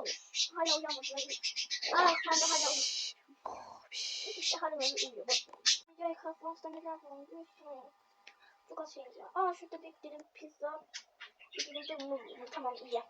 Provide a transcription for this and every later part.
oluyor. Hala uyanmadın. Aa sen hala uyuyorsun. İşte hala uyuyor. Videoya kalkmazsa neler. Şuraya. Çok az şey ya. Şurada bir dilim pizza. Dilim. Tamam iyi.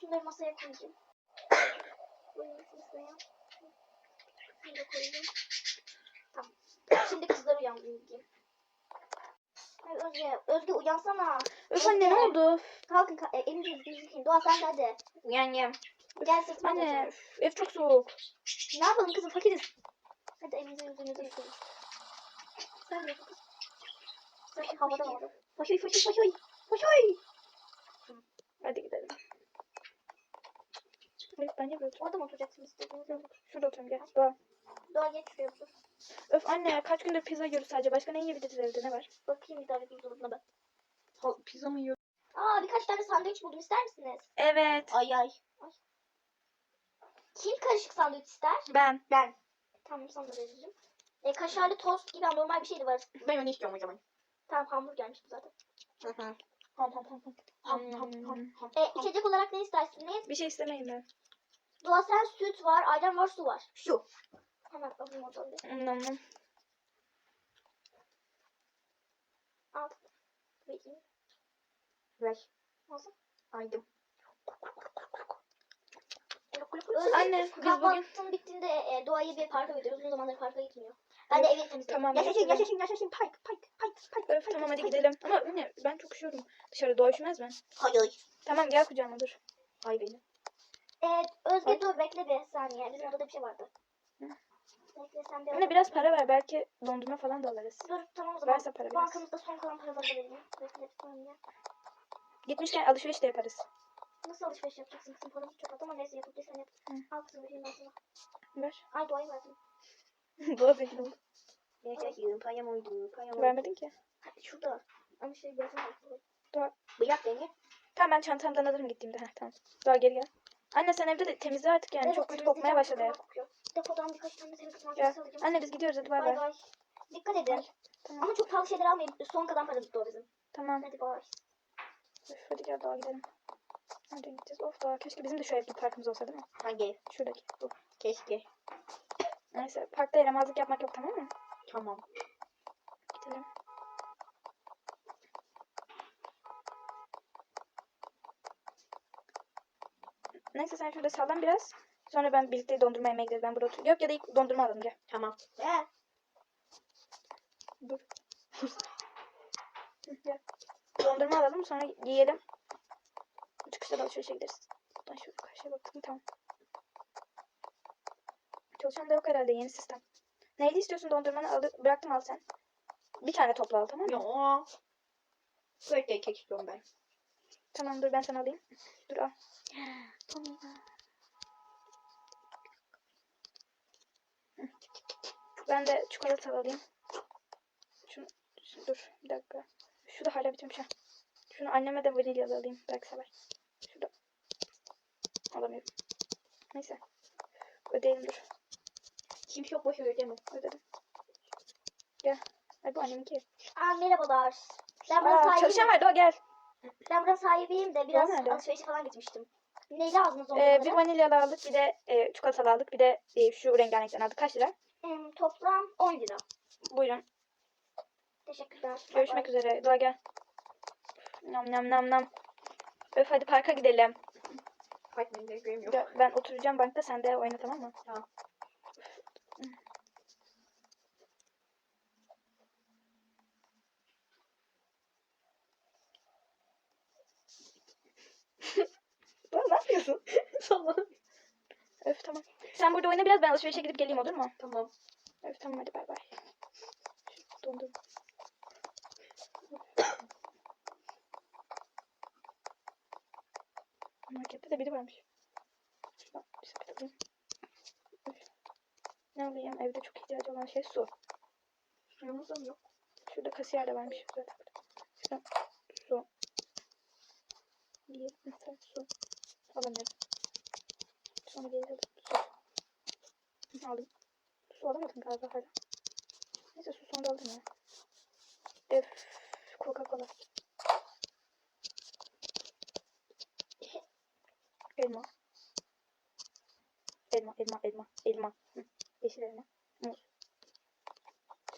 Şunları masaya koyayım. Koyayım şuraya. Şunu da koyayım. Tamam. Şimdi kızlar uyandırayım. Ay Özge, Özge uyansana. Öf anne ne oldu? Kalkın, ka- e, elini yüzünü. Doğa sen de hadi. Uyanayım. Gel sırtıma Anne üf, ev çok soğuk. Ne yapalım kızım fakiriz. Hadi elinizi yüzünüzü yıkayın. Sen de. Sen havada var. Faşoy faşoy faşoy. Faşoy. Hadi gidelim. Evet bence böyle otur. Orada mı oturacaksın istediğiniz yerde? Şurada oturayım gel. Doğa. Doğa geç şuraya otur. Öf anne kaç gündür pizza yiyoruz sadece. Başka ne yiyebiliriz evde ne var? Bakayım bir daha bir buzdolabına ben. pizza mı yiyoruz? Aa birkaç tane sandviç buldum ister misiniz? Evet. Ay ay. ay. Kim karışık sandviç ister? Ben. Ben. Tamam sana da veririm. E, kaşarlı tost gibi normal bir şey de var. Ben onu istiyorum o zaman. Tamam hamburgermiş bu zaten. Ham ham ham ham. Ham ham ham ham. E, içecek olarak ne istersiniz? Bir şey istemeyin ben. Doğa sen süt var, ayran var, su var. Şu. Hemen alayım oradan bir. Nam. Al. Vereyim. Ver. Nasıl? Aydım. Özür Anne, biz bugün- bittiğinde e, Doğa'yı bir parka götürüyoruz. Uzun zamandır parka gitmiyor. Ben de evi temizliyorum. Tamam. Yaşasın yaşasın yaşasın. Pike pike pike pike. Öf tamam hadi gidelim. Ama anne ben çok üşüyorum. Dışarı doğa üşümez mi? Hayır. Tamam gel kucağıma dur. Hay beni. E, Özge Ay. dur bekle bir saniye. Bizim odada bir şey vardı. Hı. Bekle sen bir Anne biraz para ver. Belki dondurma falan da alırız. Dur tamam o zaman. Verse para biraz. Bankamızda son kalan paraları da vereyim. Bekle bir saniye. Gitmişken alışveriş de yaparız. Nasıl alışveriş yapacaksın kızım? Paramız çok az ama neyse yapabilirsen yap. Hı. Al kızım vereyim ben sana. Ver. Ay Doğa'yı verdim. doğa zengin oldu. Payam oydu. Payam oydu. Vermedin ki. Hadi şurada. Ama şey gözüm Doğa. Bırak beni. Tamam ben çantamdan alırım gittiğimde. Heh, tamam. Doğa geri gel. Anne sen evde de temizle artık yani. çok kötü kokmaya başladı ev. Depodan birkaç tane kızına Gel. alacağım. Anne biz gidiyoruz hadi bay Bay bay. bay. Dikkat edin. Tamam. Ama çok pahalı şeyler almayın. Son kalan para bitti o bizim. Tamam. Hadi bay. Üf, hadi gel Doğa gidelim. Nereden gideceğiz? Of Doğa keşke bizim de evde bir parkımız olsa değil mi? Hangi ev? Şuradaki. Bu. Keşke. Neyse parkta yaramazlık yapmak yok tamam mı? Tamam. Gidelim. Neyse sen şurada sallan biraz. Sonra ben birlikte dondurma yemeye gideriz. Ben burada oturuyorum. Yok ya da ilk dondurma alalım gel. Tamam. He. Dur. Gel. Dondurma alalım sonra yiyelim. Çıkışta da alışverişe gideriz. Buradan şöyle karşıya bakalım tamam. Çalışan da yok herhalde yeni sistem. Neydi istiyorsun dondurmanı alı bıraktım al sen. Bir tane topla al tamam mı? Yo. Birthday kek istiyorum ben. Tamam dur ben sana alayım. Dur al. Tamam. Hı. Ben de çikolata alayım. Şunu, şu- dur bir dakika. Şu da hala bitmemiş ha. Şunu anneme de vanilyalı alayım. Belki sever. Şurada. Alamıyorum. Neyse. Ödeyelim dur. Kimse yok boş ödeme. Ödedim. Gel. Ay bu anneminki. Aa merhabalar. Ben buranın Aa, sahibiyim. çalışan vardı o gel. Ben buranın sahibiyim de biraz nerede? alışverişe falan gitmiştim. Ne lazımız Ee, onları? bir vanilyalı aldık bir de e, çikolatalı aldık bir de e, şu rengarenkten aldık. Kaç lira? Em, toplam 10 lira. Buyurun. Teşekkürler. Görüşmek üzere. Doğa gel. Nam nam nam nam. Öf hadi parka gidelim. Fight benim yok. Ya, Ben oturacağım bankta sen de oyna tamam mı? Tamam. Doğa ne yapıyorsun? Sallan. Öf tamam. Sen burada oyna biraz ben alışverişe gidip geleyim olur mu? Tamam. Öf tamam hadi bay bay. Şu Dondurma. Markette de biri varmış. Şuradan bir sepet alayım. Ne alayım? Evde çok ihtiyacı olan şey su. Suyumuz da mı yok? Şurada kasiyer de varmış. Zaten. Şuradan su. Bir mesela su. Alamıyorum. Sonra geri alayım. Su. Aldım. Su alamadım galiba hala. Neyse su sonra aldım ya. Öf. Coca Cola. Elma. Elma, elma, elma, elma. Hı. Yeşil elma. Muz.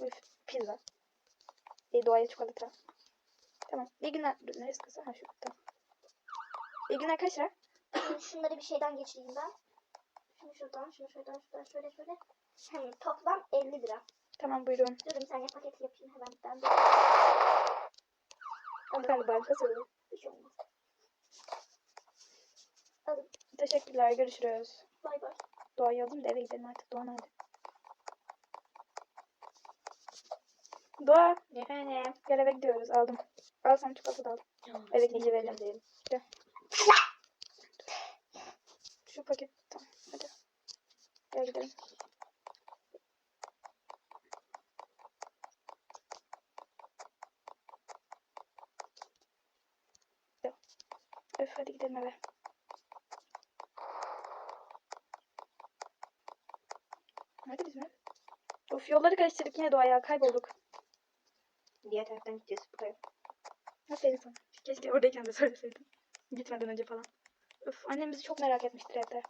Üf, pizza. E, doğaya çikolata. Tamam. İyi günler. Neresi kısa? Ha şu. Tamam. İyi günler? Şimdi şunları bir şeyden geçireyim ben. Şunu şuradan, şunu şuradan, şuradan şöyle şöyle. Hem toplam 50 lira. Tamam buyurun. Dur bir tane paketi yapayım hemen ben de. Hanımefendi banka soruyor. Bir şey olmaz. Teşekkürler. Görüşürüz. Bay bay. Doğayı alayım da eve gidelim artık. Doğa nerede? Doğa. Efendim. Gel eve gidiyoruz. Aldım. Al sana çikolata da aldım. Eve gidince vereceğim. Şu paket. Tamam. Yok. Öf hadi gidelim eve. Nerede bizim ev? Of yolları karıştırdık yine doğaya kaybolduk. Diğer taraftan gideceğiz buraya. Aferin sana. Keşke oradayken de söyleseydin. Gitmeden önce falan. Öf annem bizi çok merak etmiştir evde.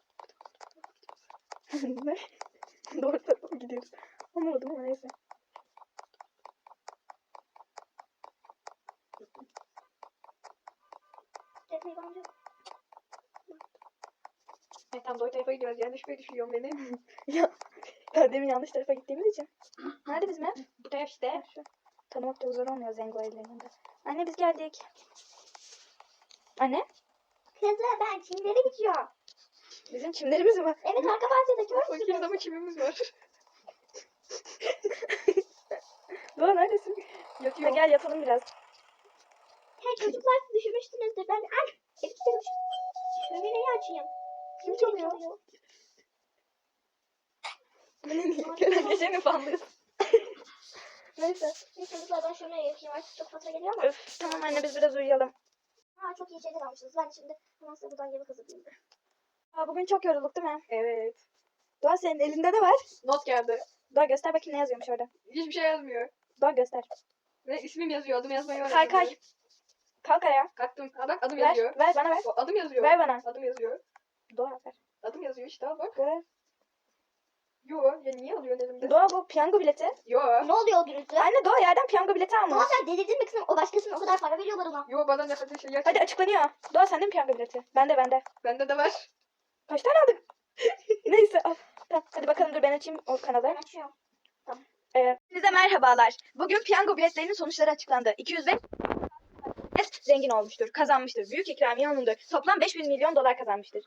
Ne? Doğru tarafa mı gidiyoruz? Anlamadım ama neyse. Yok. Evet tam doğru tarafa gidiyoruz. Yanlış bir düşünüyorum beni. ya, ya demin yanlış tarafa gittiğimiz için. Nerede bizim ev? Bu taraf işte. Şu. Tanımak çok zor olmuyor Zengo ellerinde. Anne biz geldik. Anne? Kızım ben Çinlere gidiyorum. Bizim çimlerimiz mi var? Evet arka bahçede Fakir görmüşsünüz. ama kimimiz var? Doğa neredesin? Ya Yatıyorum. gel yatalım biraz. Hey çocuklar siz düşünmüştünüzdür. Ben ay çalışıyorum. Şömineyi açayım. Kim çalıyor? Gören gece mi banlıyorsun? Neyse. Şimdi çocuklar ben şömineyi yakayım. Artık çok fatura geliyor ama. Öf tamam anne biz biraz uyuyalım. Aa çok iyi şeyler almışsınız. Ben şimdi hemen size buradan yemek hazırlayayım. Aa, bugün çok yorulduk değil mi? Evet. Doğa senin elinde ne var? Not geldi. Doğa göster bakayım ne yazıyormuş orada. Hiçbir şey yazmıyor. Doğa göster. Ve ismim yazıyor. Adım yazmayı öğrendim. Kay kay. Kalk ayağa. Kalktım. Bak adım Ver, yazıyor. ver bana ver. O, Adım yazıyor. Ver bana. Adım yazıyor. Doğa ver. Adım yazıyor işte al bak. Ver. Yo ya niye alıyorsun elimde? Doğa bu piyango bileti. Yo. Ne oluyor o gürültü? Anne Doğa yerden piyango bileti Ama almış. sen delirdin mi kızım? O başkasının o kadar para veriyorlar ona. Yo bana ne kadar şey yak. Hadi açıklanıyor. Doğa sende mi piyango bileti? Bende bende. Bende de var. Kaç tane aldın? Neyse al. Tamam, hadi bakalım dur ben açayım o kanalı. Ben açıyorum. Ee, Size merhabalar. Bugün piyango biletlerinin sonuçları açıklandı. 205 zengin olmuştur, kazanmıştır. Büyük ikramiye alındı. Toplam 5000 milyon dolar kazanmıştır.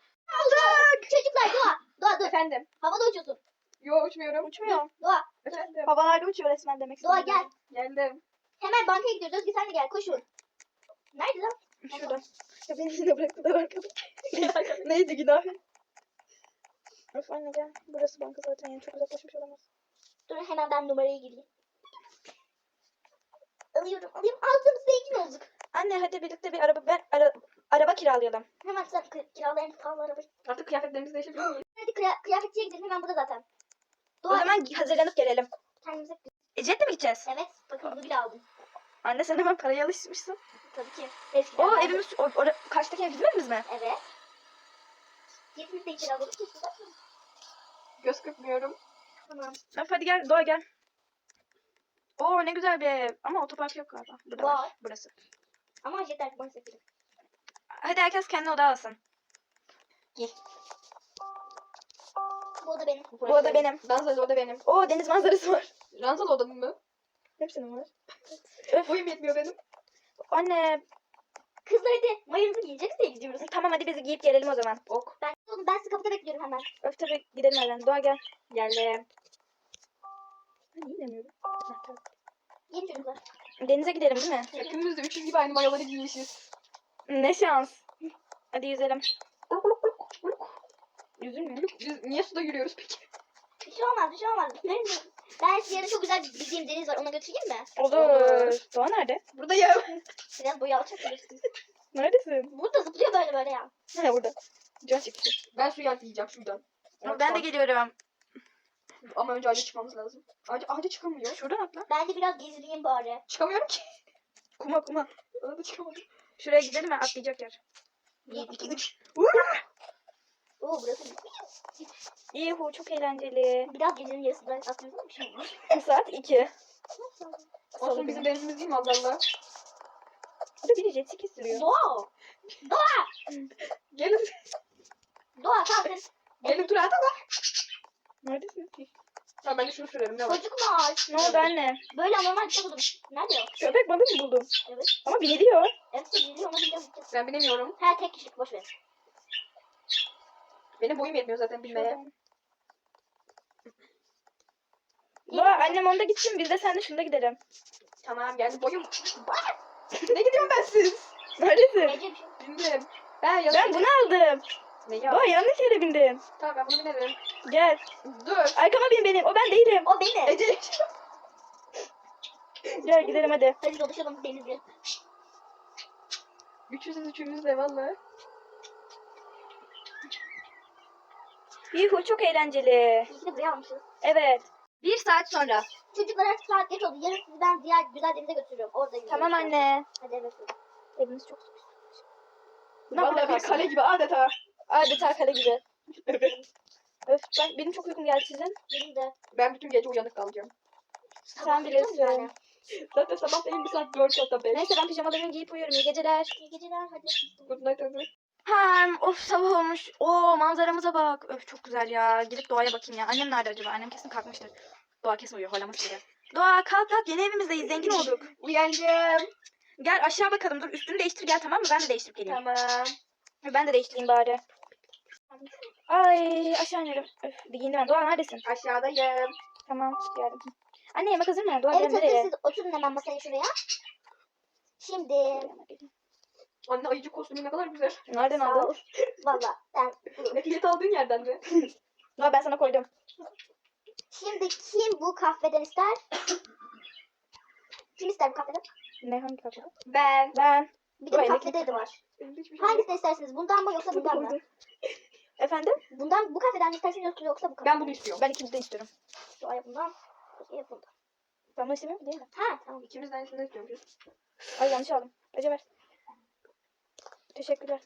Çocuklar Doğa. Doğa dur. Efendim. Havada uçuyorsun. Yo uçmuyorum. Uçmuyor. Doğa. Efendim. Havalarda uçuyor resmen demek Doğa istedim. gel. Geldim. Hemen bankaya gidiyoruz. Özgür sen de gel. Koşun. Nerede lan? Şurada. Ya beni yine bıraktılar arkada. Neydi günah? Of anne gel. Burası banka zaten yani çok uzaklaşmış olamaz. Dur hemen ben numarayı gireyim. Alıyorum alıyorum. Aldım zengin olduk. Anne hadi birlikte bir araba ben ara, araba kiralayalım. Hemen sen kiralayın pahalı araba. Artık kıyafetlerimizi değiştirebilir miyiz? Hadi kıya- kıyafetçiye gidelim hemen burada zaten. O Doğa zaman hazırlanıp gelelim. kendimize... E jetle mi gideceğiz? Evet bakın bunu bile aldım. Anne sen hemen paraya alışmışsın. Tabii ki. Eskiden O ben- evimiz, o, o, karşıdaki ev bizim evimiz mi? Evet. Hepimiz de içeri alalım. Göz kırpmıyorum. Tamam. Öf hadi gel Doğa gel. Oo ne güzel bir ev. Ama otopark yok galiba. Burada var. Var. Burası. Ama yeter ki maalesef gidelim. Hadi herkes kendi oda alsın. Bu oda benim. Bu oda benim. Ranzalı oda benim. Oo deniz manzarası var. Ranzalı odam mı? Hepsinin var. Öf. Boyum yetmiyor benim. Anne Kızlar hadi mayımızı giyeceğiz diye gidiyoruz. tamam hadi biz giyip gelelim o zaman. Ok. Ben oğlum ben sizi kapıda bekliyorum hemen. Öf tabii gidelim evden. Doğa gel. Geldim. Ben niye demiyorum? Çocuklar. Denize gidelim değil mi? Hepimiz de üçüz gibi aynı mayoları giymişiz. Ne şans. Hadi yüzelim. Uluk. Biz niye suda yürüyoruz peki? Bir şey olmaz bir şey olmaz. Nerede? Ben yarın çok güzel bir bildiğim deniz var ona götüreyim mi? Olur. Doğa nerede? Buradayım. Biraz boyu alçaklırsınız. Neredesin? Burada zıplıyor böyle böyle ya. Ha burada. Can çıktı. Ben suya atlayacağım şuradan. Ben de geliyorum. Ama önce ağaca çıkmamız lazım. Ağaca, ağaca çıkamıyor. Şuradan atla. Ben de biraz gezineyim bari. Çıkamıyorum ki. Kuma kuma. Ona da çıkamadım. Şuraya gidelim mi? Atlayacak yer. Bir, iki, üç. Oo burası. Yuhu çok eğlenceli. Biraz gecenin yarısında aklımda bir şey var. Saat 2. Olsun bizim denizimiz değil mi Azar'la? Burada biri jet ski sürüyor. Doğa. Doğa. Gelin, Doğa kalkın. gelin tur atalım. Neredesin? Tamam ben de şunu sürerim ne var? Çocuklar. Ne oldu anne? Böyle normal bir şey buldum. Nerede o? Köpek balığı mı buldun? Evet. Ama biniliyor. Evet biliyor onu biliyorum. Ben bilemiyorum. Ha tek kişilik boş ver. Benim boyum yetmiyor zaten bilmeye. Doğa annem onda gitsin biz de sen de şunda gidelim. Tamam geldim boyum. ne gidiyorum ben siz? Neredesin? Şey. Bindim. Ben yanına Ben bunu aldım. Ne ya? Yanlış yere bindim. Tamam ben bunu binerim. Gel. Dur. Arkama bin benim. O ben değilim. O benim. Ece. Gel gidelim hadi. Hadi dolaşalım denizde. Üçüzüz üçümüz de valla. Yuhu çok eğlenceli. İyi ki de buraya almışız. Evet. Bir saat sonra. Çocuklar artık saat geç oldu. Yarın sizi ben diğer güzel denize götürüyorum. Orada yüzüyoruz. Tamam anne. Hadi evet. Evimiz çok sıkış. Ne Valla bir kale gibi adeta. Adeta kale gibi. Evet. Öf ben, benim çok uykum geldi sizin. Benim de. Ben bütün gece uyanık kalacağım. Sen bilirsin. Yani. Zaten sabah değil bir saat dört hatta beş. Neyse ben pijamalarımı giyip uyuyorum. İyi geceler. İyi geceler hadi. Good night hadi. Hem of sabah olmuş. Oo manzaramıza bak. Öf çok güzel ya. Gidip doğaya bakayım ya. Annem nerede acaba? Annem kesin kalkmıştır. Doğa kesin uyuyor. Horlamış biri. Doğa kalk kalk yeni evimizdeyiz. Zengin olduk. Uyanacağım. Gel aşağı bakalım. Dur üstünü değiştir gel tamam mı? Ben de değiştirip geleyim. Tamam. Ben de değiştireyim bari. Ay aşağı inelim. Öf giyindim ben. Doğa neredesin? Aşağıdayım. Tamam geldim. Anne yemek hazır mı? Doğa Evet gel hazır nereye? siz oturun hemen masaya şuraya. Şimdi. Anne ayıcı kostümü ne kadar güzel. Nereden Sağ ol. aldın? Valla ben. Ehliyet aldığın yerden mi? Doğa ben sana koydum. Şimdi kim bu kahveden ister? kim ister bu kahveden? Ne hangi kapı? Ben. Ben. Bir de Doğa bu kafede de var. Benim hiçbir şey yok. Hangisini istersiniz? Bundan mı yoksa bundan mı? Efendim? Bundan bu kafeden mi istersiniz yoksa, yoksa bu kafeden Ben bunu istiyorum. Ben ikimiz de istiyorum. Doğaya bundan. Doğaya bundan. Ben bunu istemiyorum değil mi? Ha tamam. İkimiz de aynısını istiyoruz. Ay yanlış aldım. Ece ver. Teşekkürler.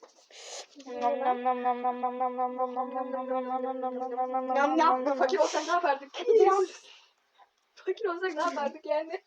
Nam nam nam nam nam nam nam nam nam nam nam nam nam nam nam nam nam nam nam Nam nam Fakir olsak ne yapardık? Fakir olsak ne yapardık yani?